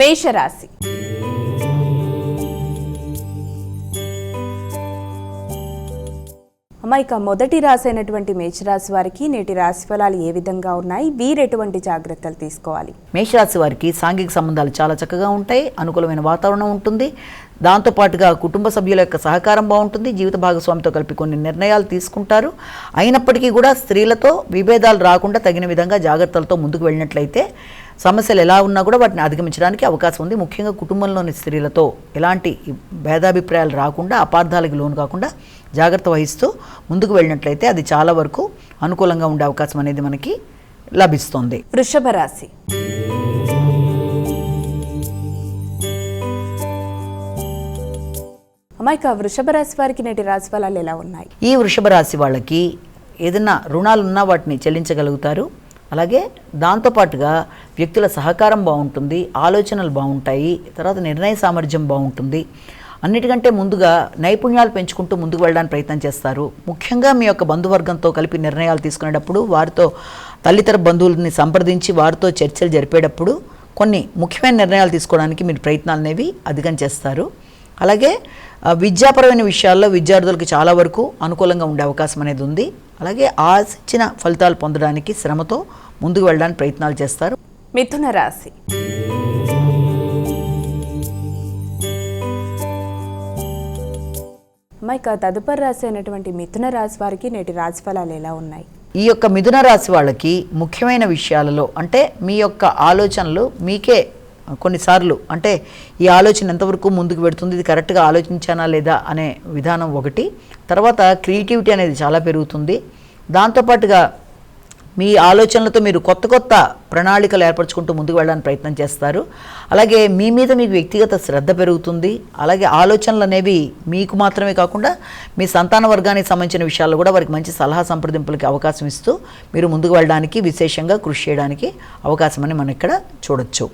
మేషరాశి. అమ్మ ఇక మొదటి రాశి అయినటువంటి మేషరాశి వారికి నేటి రాశి ఫలాలు ఏ విధంగా ఉన్నాయి? వీరు ఎటువంటి జాగ్రత్తలు తీసుకోవాలి? మేషరాశి వారికి సాంఘిక సంబంధాలు చాలా చక్కగా ఉంటాయి అనుకూలమైన వాతావరణం ఉంటుంది. దాంతోపాటుగా కుటుంబ సభ్యుల యొక్క సహకారం బాగుంటుంది జీవిత భాగస్వామితో కలిపి కొన్ని నిర్ణయాలు తీసుకుంటారు. అయినప్పటికీ కూడా స్త్రీలతో విభేదాలు రాకుండా తగిన విధంగా జాగ్రత్తలతో ముందుకు వెళ్ళినట్లయితే సమస్యలు ఎలా ఉన్నా కూడా వాటిని అధిగమించడానికి అవకాశం ఉంది. ముఖ్యంగా కుటుంబంలోని స్త్రీలతో ఎలాంటి భేదాభిప్రాయాలు రాకుండా అపార్థాలకు లోను కాకుండా జాగ్రత్త వహిస్తూ ముందుకు వెళ్ళినట్లయితే అది చాలా వరకు అనుకూలంగా ఉండే అవకాశం అనేది మనకి లభిస్తుంది. వృషభ రాశి. అమ్మ ఇక వృషభ రాశి వారికి నేటి రాశి ఫలాలు ఎలా ఉన్నాయి? ఈ వృషభ రాశి వాళ్ళకి ఏదైనా రుణాలు ఉన్నా వాటిని చెల్లించగలుగుతారు. అలాగే దాంతోపాటుగా వ్యక్తుల సహకారం బాగుంటుంది ఆలోచనలు బాగుంటాయి తర్వాత నిర్ణయ సామర్థ్యం బాగుంటుంది. అన్నిటికంటే ముందుగా నైపుణ్యాలు పెంచుకుంటూ ముందుకు వెళ్ళడానికి ప్రయత్నం చేస్తారు. ముఖ్యంగా మీ యొక్క బంధువర్గంతో కలిపి నిర్ణయాలు తీసుకునేటప్పుడు వారితో తల్లితర బంధువులని సంప్రదించి వారితో చర్చలు జరిపేటప్పుడు కొన్ని ముఖ్యమైన నిర్ణయాలు తీసుకోవడానికి మీరు ప్రయత్నాలు అనేవి అధికం చేస్తారు. అలాగే విద్యాపరమైన విషయాల్లో విద్యార్థులకు చాలా వరకు అనుకూలంగా ఉండే అవకాశం అనేది ఉంది. అలాగే ఆశించిన ఫలితాలు పొందడానికి శ్రమతో ముందుకు వెళ్ళడానికి ప్రయత్నాలు చేస్తారు. మిథున రాశి. ఇక తదుపరి రాశి అయినటువంటి మిథున రాశి వారికి నేటి రాశి ఫలాలు ఎలా ఉన్నాయి? ఈ యొక్క మిథున రాశి వాళ్ళకి ముఖ్యమైన విషయాలలో అంటే మీ యొక్క ఆలోచనలు మీకే కొన్నిసార్లు అంటే ఈ ఆలోచన ఎంతవరకు ముందుకు పెడుతుంది ఇది కరెక్ట్గా ఆలోచించానా లేదా అనే విధానం ఒకటి. తర్వాత క్రియేటివిటీ అనేది చాలా పెరుగుతుంది. దాంతోపాటుగా మీ ఆలోచనలతో మీరు కొత్త కొత్త ప్రణాళికలు ఏర్పరచుకుంటూ ముందుకు వెళ్ళడానికి ప్రయత్నం చేస్తారు. అలాగే మీ మీద మీకు వ్యక్తిగత శ్రద్ధ పెరుగుతుంది. అలాగే ఆలోచనలు అనేవి మీకు మాత్రమే కాకుండా మీ సంతాన వర్గానికి సంబంధించిన విషయాల్లో కూడా వారికి మంచి సలహా సంప్రదింపులకి అవకాశం ఇస్తూ మీరు ముందుకు వెళ్ళడానికి విశేషంగా కృషి చేయడానికి అవకాశం అని మనం ఇక్కడ చూడొచ్చు.